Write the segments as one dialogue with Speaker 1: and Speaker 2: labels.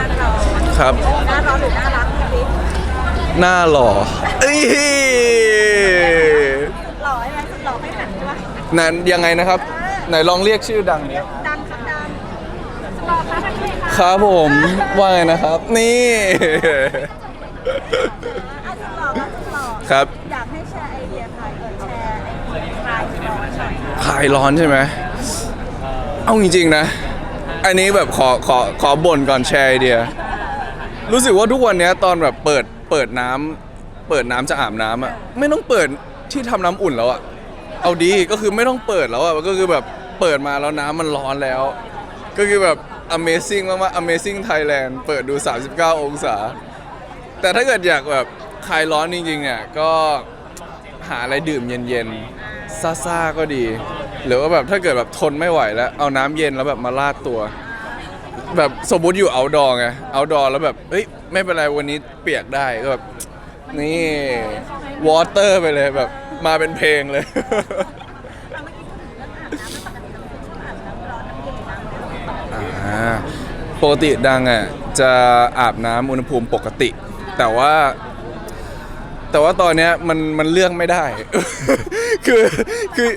Speaker 1: น้าร้อน
Speaker 2: ครับ
Speaker 1: หน้าร้อนหรือหน้ารักพี่
Speaker 2: หน้าหล่อเอ้ย
Speaker 1: หล่อใช่ไหมสุดหล่อไม่หันใช่ปะ
Speaker 2: นั้นยังไงนะครับ ไหนลองเรียกชื่อดังนี้
Speaker 1: ดังครับดังสุดหล่อคะท่านพี่คะ
Speaker 2: ครับผมว่าไงนะครับ นี่
Speaker 1: เอาสุดหล่อมาสุดหล่อ
Speaker 2: ครับ
Speaker 1: อยากให้แชร์ไอเดียค่ะเออแชร์ไอเดียคลายร้อนหน่อย
Speaker 2: คลายร้อนใช่ไหมเอาจริงๆนะ อันนี้แบบขอขอขอบ่นก่อนแชร์ไอเดีย รู้สึกว่าทุกวันเนี้ยตอนแบบเปิดเปิดน้ำเปิดน้ำจะอาบน้ำอะไม่ต้องเปิดที่ทำน้ำอุ่นแล้วอะเอาดีก็คือไม่ต้องเปิดแล้วอะก็คือแบบเปิดมาแล้วน้ำมันร้อนแล้ว ก็คือแบบ amazing มากๆ amazing Thailand เปิดดู 39 องศา แต่ถ้าเกิดอยากแบบคลายร้อนจริงๆเนี่ยก็หาอะไรดื่มเย็นๆซ่าๆก็ดี หรือว่าแบบถ้าเกิดแบบทนไม่ไหวแล้ว เอาน้ำเย็นแล้วแบบมาลาดตัว แบบสมมติอยู่ outdoor ไง outdoor แล้วแบบเอ้ยไม่เป็นไรวันนี้เปียกได้ก็แบบนี่ water ไปเลยแบบมาเป็นเพลงเลย
Speaker 1: เราไม่คิดถึงเรื่องอาบน้ำแล้วปกติเราอาบน้ำร้อนน้ำเย็นน้ำ
Speaker 2: อ่าปกติดังอะจะอาบน้ำอุณหภูมิปกติ แต่ว่า แต่ว่าตอนเนี้ยมันมันเลือกไม่ได้ คือคือ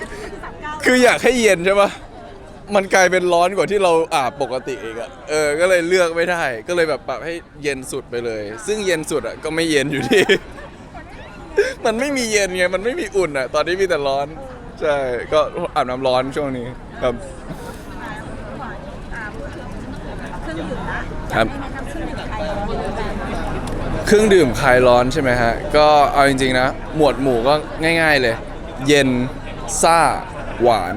Speaker 2: คืออยากให้เย็นใช่ปะมันกลายเป็นร้อนกว่าที่เราอาบปกติอีกอะเออ ก็เลยเลือกไม่ได้ ก็เลยแบบปรับให้เย็นสุดไปเลย ซึ่งเย็นสุดอะก็ไม่เย็นอยู่ดี มันไม่มีเย็นไง มันไม่มีอุ่นอะตอนนี้มีแต่ร้อน ใช่ ก็อาบน้ำร้อนช่วงนี้ครับ
Speaker 1: เครื่องดื่มนะครับให้แนะนำเครื่องดื่มไทยเราดูแบบ
Speaker 2: เครื่องดื่มคลายร้อนใช่ไหมฮะ ก็เอาจริงๆนะ หมวดหมู่ก็ง่าย ๆเลย เย็นซ่า หวาน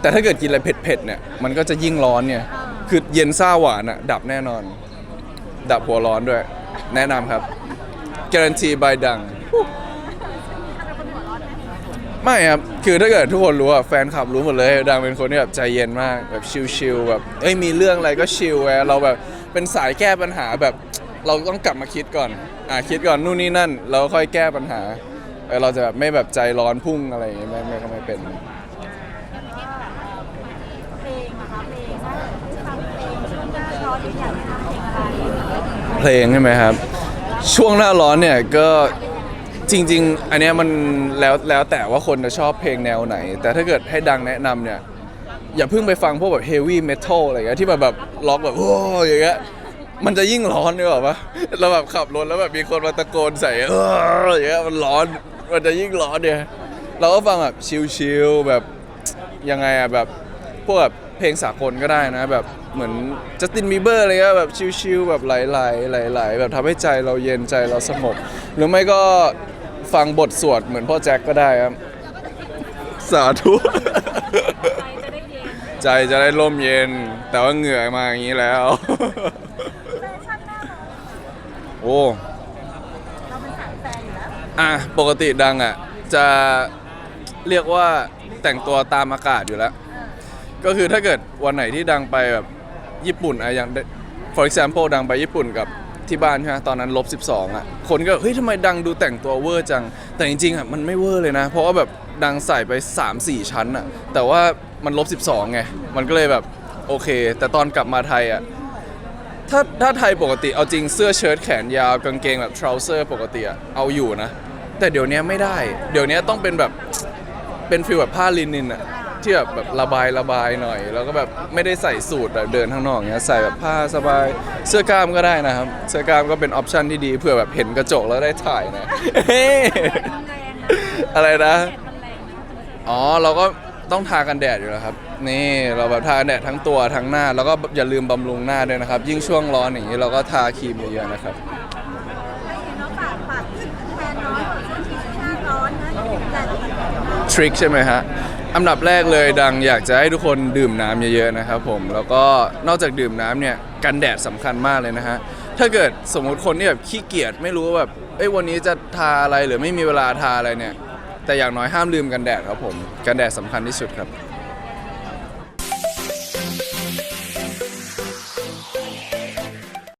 Speaker 2: แต่ถ้าเกิดกินอะไรเผ็ดๆเนี่ยมันก็จะยิ่งร้อนเนี่ยคือเย็นซ่าหวานอะดับแน่นอน ดับหัวร้อนด้วย แนะนำครับการันตีบดัง ไม่ครับ คือถ้าเกิดทุกคนรู้อะแฟนคลับรู้หมดเลย ดังเป็นคนที่แบบใจเย็นมากแบบชิลๆแบบเอ้ยมีเรื่องอะไรก็ชิลไงเราแบบเป็นสายแก้ปัญหาแบบเราต้องกลับมาคิดก่อน อ่าคิดก่อนนู่นนี่นั่น แล้วค่อยแก้ปัญหาเออเราจะแบบไม่แบบใจร้อนพุ่งอะไรอย่างเงี้ยไม่ไม่ก็ไม่เป็น
Speaker 1: เพลงนะคะเพลงถ้าฟังเพลงช่วงหน้าร้อนหรืออยากจะทำ เพลง
Speaker 2: ใช่ไหมครับ ช่วงหน้าร้อนเนี่ยก็จริง ๆ อันเนี้ยมันแล้วแล้วแต่ว่าคนจะชอบเพลงแนวไหน แต่ถ้าเกิดให้ดังแนะนำเนี่ย อย่าเพิ่งไปฟังพวกแบบเฮฟวี่เมทัลอะไรเงี้ยที่แบบแบบล็อกแบบโอ้ยอย่างเงี้ยมันจะยิ่งร้อนนึกออปะเราแบบขับรถแล้วแบบมีคนมาตะโกนใส่เอออย่างเงี้ยมันร้อนมันจะยิ่งร้อนเนี่ยเราก็ฟังแบบชิลๆแบบยังไงอะแบบพวกแบบ เพลงสากลก็ได้นะ แบบเหมือนจัสตินบีเบอร์อะไรเงี้ยแบบชิลๆแบบไหลๆไหลๆแบบทำให้ใจเราเย็นใจเราสงบหรือไม่ก็ฟังบทสวดเหมือนพ่อแจ็คก็ได้ครับ สาธุ ใจจะได้ร่มเย็น แต่ว่าเหงื่อมาอย่างนี้แล้ว
Speaker 1: แฟชั่นหน้าร้อน
Speaker 2: โอ้
Speaker 1: เราเป็นสายแฟนอยู่แล้ว
Speaker 2: อะปกติดังอะ จะเรียกว่าแต่งตัวตามอากาศอยู่แล้ว ก็คือถ้าเกิดวันไหนที่ดังไปแบบญี่ปุ่นอะอย่าง for example ดังไปญี่ปุ่นกับที่บ้านใช่ไหมตอนนั้นลบ12อะคนก็เฮ้ยทำไมดังดูแต่งตัวเวอร์จัง แต่จริงๆอะมันไม่เวอร์เลยนะ เพราะว่าแบบดังใส่ไป 3-4 ชั้นอะแต่ว่ามันลบ12ไงมันก็เลยแบบโอเค แต่ตอนกลับมาไทยอะถ้าถ้าไทยปกติเอาจริงเสื้อเชิ้ตแขนยาวกางเกงแบบ trouser ปกติอะเอาอยู่นะ แต่เดี๋ยวนี้ไม่ได้ เดี๋ยวนี้ต้องเป็นแบบเป็นฟีลแบบผ้าลินินอะ ที่แบบแบบระบายระบายหน่อย แล้วก็แบบไม่ได้ใส่สูทแบบเดินข้างนอกเงี้ยใส่แบบผ้าสบายเสื้อกล้ามก็ได้นะครับ เสื้อกล้ามก็เป็นออปชันที่ดีเผื่อแบบเห็นกระจกแล้วได้ถ่ายนะเฮ้อะไรนะ อ๋อเราก็ต้องทากันแดดอยู่แล้วครับ นี่เราแบบทากันแดดทั้งตัวทั้งหน้า แล้วก็อย่าลืมบำรุงหน้าด้วยนะครับ ยิ่งช่วงร้อนอย่างนี้เราก็ทาครีมเยอะๆนะครับ
Speaker 1: ให้เห็นน้องฝากฝากแฟนน้อยของช่วงที่หน้าร้อนนะแต่ละคน
Speaker 2: ทริคใช่ไหมฮะ อันดับแรกเลยดังอยากจะให้ทุกคนดื่มน้ำเยอะๆนะครับผมแล้วก็นอกจากดื่มน้ำเนี่ยกันแดดสำคัญมากเลยนะฮะถ้าเกิดสมมุติคนที่แบบขี้เกียจไม่รู้ว่าแบบเอ้ยวันนี้จะทาอะไรหรือไม่มีเวลาทาอะไรเนี่ยแต่อย่างน้อยห้ามลืมกันแดดครับผมกันแดดสำคัญที่สุดครับ